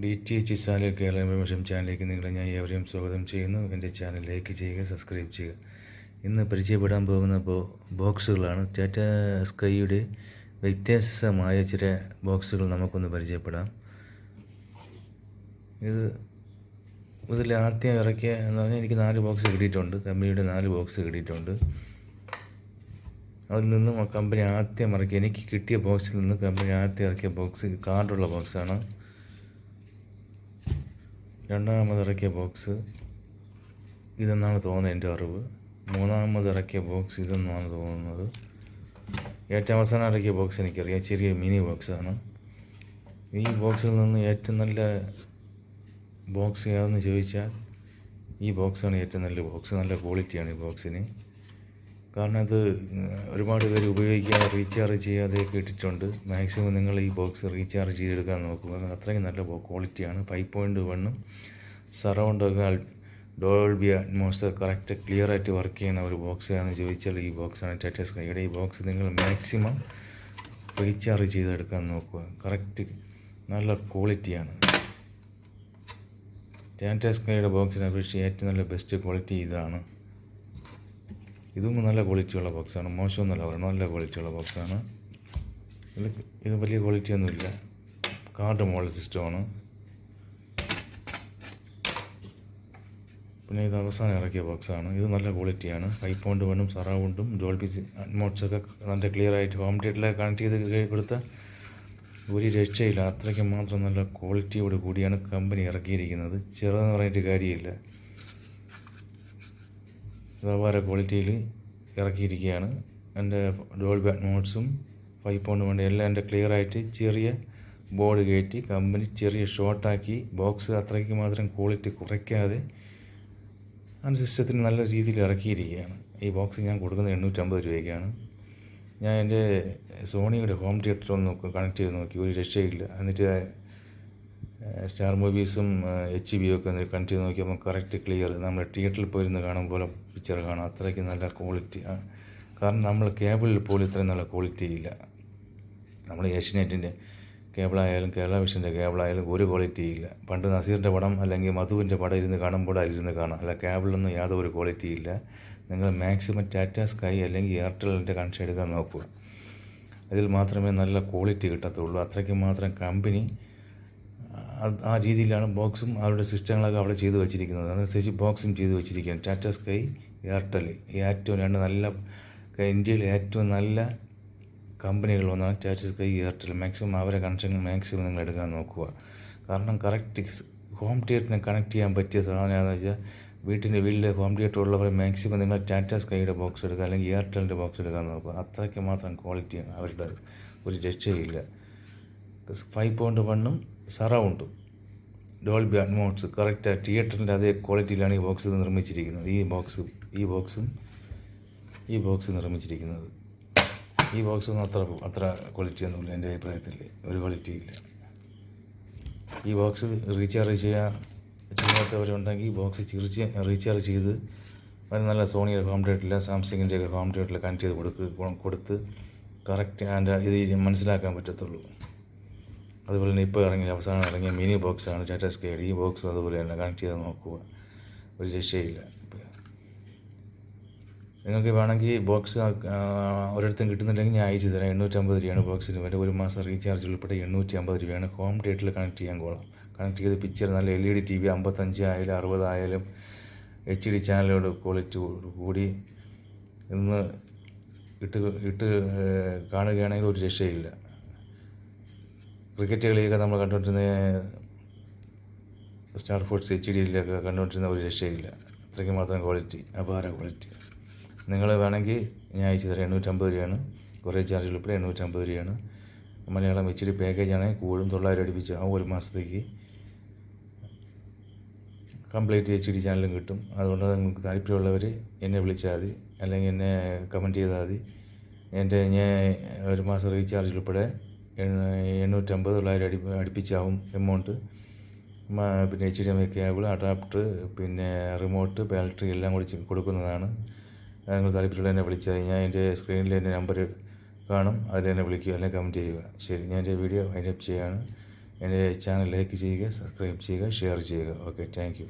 D T H channel Kerala വിമർശം ചാനലിലേക്ക് നിങ്ങളെ ഞാൻ ഏവരെയും സ്വാഗതം ചെയ്യുന്നു. എന്റെ ചാനൽ ലൈക്ക് ചെയ്യുക സബ്സ്ക്രൈബ് ചെയ്യുക. ഇന്ന് പരിചയപ്പെടാൻ പോകുന്ന ബോ ബോക്സുകളാണ്. ടാറ്റ സ്കൈയുടെ വ്യത്യസ്തമായ ചില ബോക്സുകൾ നമുക്കൊന്ന് പരിചയപ്പെടാം. ഇത് ഇതിൽ ആദ്യം ഇറക്കിയ എന്ന് പറഞ്ഞാൽ എനിക്ക് നാല് ബോക്സ് കിട്ടിയിട്ടുണ്ട്. കമ്പനിയുടെ നാല് ബോക്സ് കിട്ടിയിട്ടുണ്ട്. അതിൽ നിന്നും കമ്പനി ആദ്യം ഇറക്കിയ എനിക്ക് കിട്ടിയ ബോക്സിൽ നിന്ന് കമ്പനി ആദ്യം ഇറക്കിയ ബോക്സ് കാർഡുള്ള ബോക്സാണ്. രണ്ടാമത് ഇറക്കിയ ബോക്സ് ഇതെന്നാണ് തോന്നുന്നത് എന്റെ അറിവ്. മൂന്നാമത് ഇറക്കിയ ബോക്സ് ഇതെന്നാണ് തോന്നുന്നത്. ഏറ്റവും അവസാനം ഇറക്കിയ ബോക്സ് എനിക്കറിയാം. ചെറിയ മിനി ബോക്സാണ് ഈ ബോക്സിൽ നിന്ന് ഏറ്റവും നല്ല ബോക്സ് ഏതെന്ന് ചോദിച്ചാൽ ഈ ബോക്സാണ് ഏറ്റവും നല്ല ബോക്സ്. നല്ല ക്വാളിറ്റിയാണ് ഈ ബോക്സിന്. കാരണം ഇത് ഒരുപാട് പേര് ഉപയോഗിക്കാതെ റീചാർജ് ചെയ്യാതെ ഇട്ടിട്ടുണ്ട് മാക്സിമം നിങ്ങൾ ഈ ബോക്സ് റീചാർജ് ചെയ്തെടുക്കാൻ നോക്കുക അത്രയും നല്ല ക്വാളിറ്റിയാണ്. ഫൈവ് പോയിന്റ് വണ്ണും സറൗണ്ടൊക്കെ ഡോൾബി അറ്റ്മോസ്ഫിയർ കറക്റ്റ് ക്ലിയർ ആയിട്ട് വർക്ക് ചെയ്യുന്ന ഒരു ബോക്സ് ആണെന്ന് ചോദിച്ചാൽ ഈ ബോക്സാണ് ടാറ്റ സ്കൈയുടെ ഈ ബോക്സ് നിങ്ങൾ മാക്സിമം റീചാർജ് ചെയ്തെടുക്കാൻ നോക്കുക. കറക്റ്റ് നല്ല ക്വാളിറ്റിയാണ്. ടാറ്റ സ്കൈയുടെ ബോക്സിനെ അപേക്ഷിച്ച് ഏറ്റവും നല്ല ബെസ്റ്റ് ക്വാളിറ്റി ഇതാണ്. ഇതും നല്ല ക്വാളിറ്റിയുള്ള ബോക്സാണ് മോശമൊന്നുമല്ല പറയുന്നത് നല്ല ക്വാളിറ്റിയുള്ള ബോക്സാണ് ഇത് ഇത് വലിയ ക്വാളിറ്റിയൊന്നുമില്ല കാർഡ് മോഡൽ സിസ്റ്റമാണ് പിന്നെ ഇത് അവസാനം ഇറക്കിയ ബോക്സാണ് ഇത് നല്ല ക്വാളിറ്റിയാണ് ഫൈവ് പോയിന്റ് വണ്ണും സറൗണ്ടും ഡോൾബി അൺമോട്ട്സൊക്കെ നല്ല ക്ലിയർ ആയിട്ട് ഹോം തിയേറ്ററിലേക്ക് കണക്ട് ചെയ്ത് കൊടുത്ത ഒരു രക്ഷയില്ല. അത്രയ്ക്ക് മാത്രം നല്ല ക്വാളിറ്റിയോട് കൂടിയാണ് കമ്പനി ഇറക്കിയിരിക്കുന്നത്. ചെറുതെന്ന് പറഞ്ഞിട്ട് കാര്യമില്ല. വ്യവഹാര ക്വാളിറ്റിയിൽ ഇറക്കിയിരിക്കുകയാണ്. എന്റെ ഡോൾ ബാക്ക് മോഡ്സും ഫൈവ് പോയിന്റ് വൺ എല്ലാം എന്റെ ക്ലിയർ ആയിട്ട് ചെറിയ ബോർഡ് കയറ്റി കമ്പനി ചെറിയ ഷോർട്ടാക്കി ബോക്സ് അത്രയ്ക്ക് മാത്രം ക്വാളിറ്റി കുറയ്ക്കാതെ ആ സിസ്റ്റത്തിന് നല്ല രീതിയിൽ ഇറക്കിയിരിക്കുകയാണ്. ഈ ബോക്സ് ഞാൻ കൊടുക്കുന്നത് എണ്ണൂറ്റമ്പത് രൂപയ്ക്കാണ്. ഞാൻ എന്റെ സോണിയുടെ ഹോം തിയേറ്റർ ഒന്ന് കണക്ട് ചെയ്ത് നോക്കി. ഒരു രക്ഷയില്ല. എന്നിട്ട് സ്റ്റാർ മൂവീസും എച്ച് ബി ഒക്കെ കണക്ട് ചെയ്ത് നോക്കിയപ്പോൾ കറക്റ്റ് ക്ലിയർ നമ്മൾ തിയേറ്ററിൽ പോയിരുന്ന് കാണും പോലെ പിക്ചർ കാണാം. അത്രയ്ക്ക് നല്ല ക്വാളിറ്റി കാരണം നമ്മൾ കേബിളിൽ പോലും ഇത്രയും നല്ല ക്വാളിറ്റി ഇല്ല. നമ്മൾ ഏഷ്യനെറ്റിന്റെ കേബിളായാലും കേരള വിഷന്റെ കേബിളായാലും ഒരു ക്വാളിറ്റി ഇല്ല. പണ്ട് നസീറിന്റെ പടം അല്ലെങ്കിൽ മധുവിന്റെ പടം ഇരുന്ന് കാണുമ്പോൾ അതിരുന്ന് കാണാം. അല്ല കേബിളൊന്നും യാതൊരു ക്വാളിറ്റി ഇല്ല. നിങ്ങൾ മാക്സിമം ടാറ്റ സ്കൈ അല്ലെങ്കിൽ എയർടെലിന്റെ കണക്ഷൻ എടുക്കാൻ നോക്കുക അതിൽ മാത്രമേ നല്ല ക്വാളിറ്റി കിട്ടത്തുള്ളൂ. അത്രയ്ക്ക് മാത്രം കമ്പനി ആ രീതിയിലാണ് ബോക്സും അവരുടെ സിസ്റ്റങ്ങളൊക്കെ അവിടെ ചെയ്തു വെച്ചിരിക്കുന്നത്. അതനുസരിച്ച് ബോക്സും ചെയ്തു വെച്ചിരിക്കുകയാണ്. ടാറ്റ സ്കൈ എയർടെൽ ഏറ്റവും രണ്ട് നല്ല ഇന്ത്യയിലെ ഏറ്റവും നല്ല കമ്പനികൾ ഒന്നാണ് ടാറ്റ സ്കൈ എയർടെൽ മാക്സിമം അവരെ കണക്ഷൻ മാക്സിമം നിങ്ങൾ എടുക്കാൻ നോക്കുക. കാരണം കറക്റ്റ് ഹോം തിയേറ്ററിനെ കണക്ട് ചെയ്യാൻ പറ്റിയ സാധനമാണെന്ന് വെച്ചാൽ വീട്ടിന്റെ വീട്ടിലെ ഹോം തിയേറ്റർ ഉള്ളവർ മാക്സിമം നിങ്ങൾ ടാറ്റ സ്കൈയുടെ ബോക്സ് എടുക്കുക. അല്ലെങ്കിൽ എയർടെലിന്റെ ബോക്സ് എടുക്കാൻ നോക്കുക. അത്രയ്ക്ക് മാത്രം ക്വാളിറ്റിയാണ് അവരുടെ ഒരു രക്ഷയില്ല. ഫൈവ് പോയിന്റ് വണ്ണും സറൗണ്ടും ഡോൾബി അഡ്മോൺസ് കറക്റ്റ് തിയേറ്ററിന്റെ അതേ ക്വാളിറ്റിയിലാണ് ഈ ബോക്സ് നിർമ്മിച്ചിരിക്കുന്നത്. ഈ ബോക്സ് ഈ ബോക്സും ഈ ബോക്സ് നിർമ്മിച്ചിരിക്കുന്നത്. ഈ ബോക്സൊന്നും അത്ര അത്ര ക്വാളിറ്റി ഒന്നുമില്ല എന്റെ അഭിപ്രായത്തിൽ ഒരു ക്വാളിറ്റി ഇല്ല. ഈ ബോക്സ് റീചാർജ് ചെയ്യാൻ ചെയ്യാത്തവരുണ്ടെങ്കിൽ ഈ ബോക്സ് ചിരിച്ച് റീചാർജ് ചെയ്ത് അതിന് നല്ല സോണിയുടെ ഹോം തിയേറ്ററിൽ സാംസങ്ങിന്റെ ഹോം തിയേറ്ററിൽ കണക്ട് ചെയ്ത് കൊടുക്കുക കൊടുത്ത് കറക്റ്റ് അതിന്റെ ഇത് മനസ്സിലാക്കാൻ പറ്റത്തുള്ളൂ. അതുപോലെ തന്നെ ഇപ്പോൾ ഇറങ്ങിയ അവസാനം ഇറങ്ങിയ മിനി ബോക്സാണ് ടാറ്റ സ്കെയർ ഈ ബോക്സും അതുപോലെ തന്നെ കണക്ട് ചെയ്ത് നോക്കുക. ഒരു രക്ഷയില്ല. നിങ്ങൾക്ക് വേണമെങ്കിൽ ബോക്സ് ഒരിടത്തും കിട്ടുന്നില്ലെങ്കിൽ ഞാൻ അയച്ചു തരാം. എണ്ണൂറ്റമ്പത് രൂപയാണ് ബോക്സിന് വില. ഒരു മാസം റീചാർജ് ഉൾപ്പെടെ എണ്ണൂറ്റി അമ്പത് രൂപയാണ്. ഹോം തിയേറ്ററിൽ കണക്ട് ചെയ്യാൻ കൊള്ളാം. കണക്ട് ചെയ്ത് പിക്ചർ നല്ല L E D T V അമ്പത്തഞ്ച് ആയാലും അറുപതായാലും എച്ച് ഡി ചാനലോട് ക്വാളിറ്റി കൂടി ഇന്ന് ഇട്ട് ഇട്ട് കാണുകയാണെങ്കിൽ ഒരു രക്ഷയില്ല. ക്രിക്കറ്റ് കളിയൊക്കെ നമ്മൾ കണ്ടുകൊണ്ടിരുന്ന സ്റ്റാർ സ്പോർട്സ് എച്ച് ഡിയിലൊക്കെ കണ്ടുകൊണ്ടിരുന്ന ഒരു രക്ഷയില്ല. അത്രയ്ക്ക് മാത്രം ക്വാളിറ്റി അപാര ക്വാളിറ്റി നിങ്ങൾ വേണമെങ്കിൽ ഞാൻ അയച്ചു തരാം എണ്ണൂറ്റമ്പത് രൂപയാണ്. കുറേ ചാർജ് ഉൾപ്പെടെ എണ്ണൂറ്റമ്പത് രൂപയാണ്. മലയാളം എച്ച് ഡി പാക്കേജ് ആണെങ്കിൽ കൂടും തൊള്ളായിരം അടുപ്പിച്ച് ആ ഒരു മാസത്തേക്ക് കംപ്ലീറ്റ് എച്ച് ഡി ചാനലും കിട്ടും. അതുകൊണ്ട് നിങ്ങൾക്ക് താല്പര്യമുള്ളവർ എന്നെ വിളിച്ചാൽ മതി. അല്ലെങ്കിൽ എന്നെ കമന്റ് ചെയ്താൽ മതി. എന്റെ ഞാൻ ഒരു മാസം റീചാർജ് ഉൾപ്പെടെ എണ്ണൂറ്റമ്പത് തൊള്ളായിരം അടി അടുപ്പിച്ചാവും എമൗണ്ട് പിന്നെ H D M I cable adapter പിന്നെ റിമോട്ട് ബാറ്ററി എല്ലാം കൂടി കൊടുക്കുന്നതാണ്. നിങ്ങൾ താല്പര്യമുള്ള എന്നെ വിളിച്ചാൽ ഞാൻ എന്റെ സ്ക്രീനിൽ എന്റെ നമ്പർ കാണും. അതിൽ എന്നെ വിളിക്കുക അല്ലെങ്കിൽ കമന്റ് ചെയ്യുക. ശരി ഞാൻ എന്റെ വീഡിയോ വൈൻഡപ്പ് ചെയ്യുകയാണ് എന്റെ ചാനൽ ലൈക്ക് ചെയ്യുക സബ്സ്ക്രൈബ് ചെയ്യുക ഷെയർ ചെയ്യുക. Okay thank